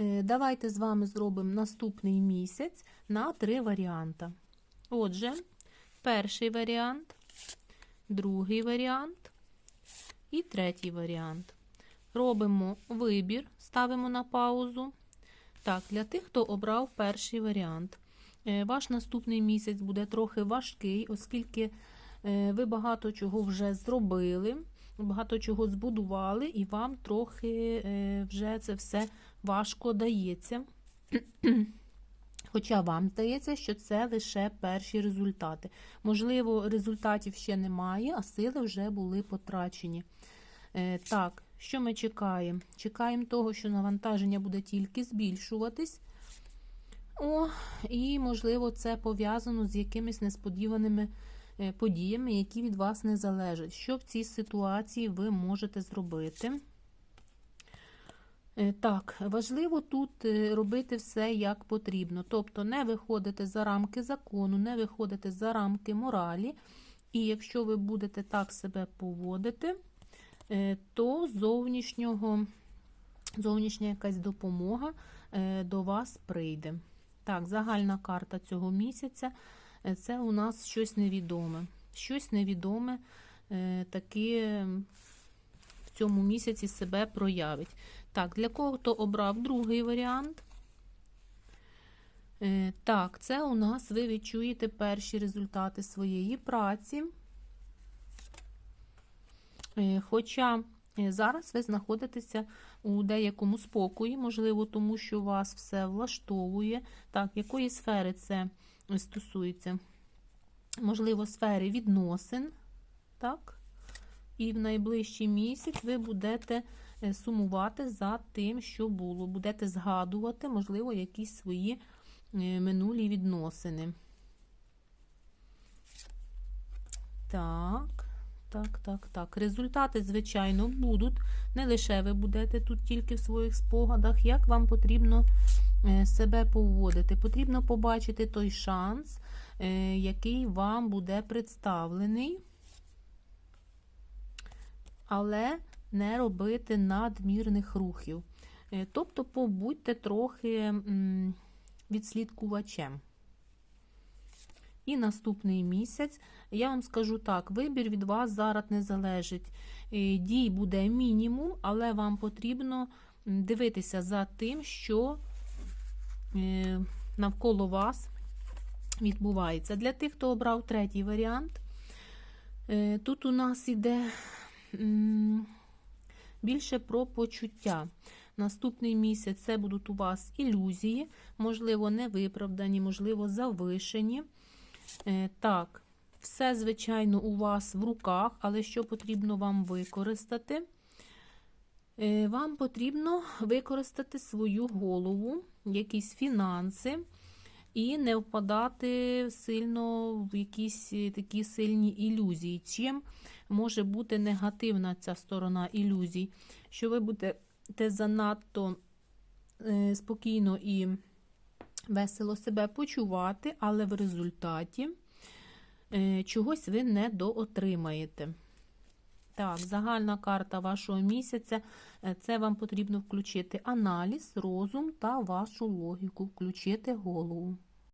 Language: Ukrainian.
Е, Давайте з вами зробимо наступний місяць на три варіанти. Отже, перший варіант, другий варіант і третій варіант. Робимо вибір, ставимо на паузу. Так, для тих, хто обрав перший варіант. Е, Ваш наступний місяць буде трохи важкий, оскільки е, ви багато чого вже зробили, багато чого збудували, і вам трохи е, вже це все важко дається. Хоча вам здається, що це лише перші результати. Можливо, результатів ще немає, а сили вже були потрачені. Е, Так, що ми чекаємо? Чекаємо того, що навантаження буде тільки збільшуватись. О, і, можливо, це пов'язано з якимись несподіваними подіями, які від вас не залежать. Що в цій ситуації ви можете зробити? Е, Так, важливо тут е, робити все як потрібно. Тобто не виходити за рамки закону, не виходити за рамки моралі. І якщо ви будете так себе поводити, е, то зовнішнього, зовнішня якась допомога е, до вас прийде. Так, загальна карта цього місяця е, це у нас щось невідоме. Щось невідоме е, таки в цьому місяці себе проявить. Так, для кого хто обрав другий варіант? Е, Так, це у нас ви відчуєте перші результати своєї праці. Е, Хоча е, зараз ви знаходитеся у деякому спокої, можливо, тому що вас все влаштовує. Так, якої сфери це стосується? Можливо, сфери відносин. Так? І в найближчий місяць ви будете е, сумувати за тим, що було. Будете згадувати, можливо, якісь свої е, минулі відносини. Так, так, так, так. Результати, звичайно, будуть. Не лише ви будете тут тільки в своїх спогадах. Як вам потрібно себе поводити? Потрібно побачити той шанс, е, який вам буде представлений але не робити надмірних рухів. Е, Тобто побудьте трохи відслідкувачем. І наступний місяць, я вам скажу так, вибір від вас зараз не залежить. Е, Дій буде мінімум, але вам потрібно дивитися за тим, що е, навколо вас відбувається. Для тих, хто обрав третій варіант, е, тут у нас іде більше про почуття. Наступний місяць це будуть у вас ілюзії, можливо, невиправдані, можливо, завишені. Е, Так, все, звичайно, у вас в руках, але що потрібно вам використати? Е, Вам потрібно використати свою голову, якісь фінанси, і не впадати сильно в якісь е, такі сильні ілюзії. Чим може бути негативна ця сторона ілюзій, що ви будете занадто е, спокійно і весело себе почувати, але в результаті чогось ви не доотримаєте. Так, загальна карта вашого місяця. Е, Це вам потрібно включити аналіз, розум та вашу логіку, включити голову.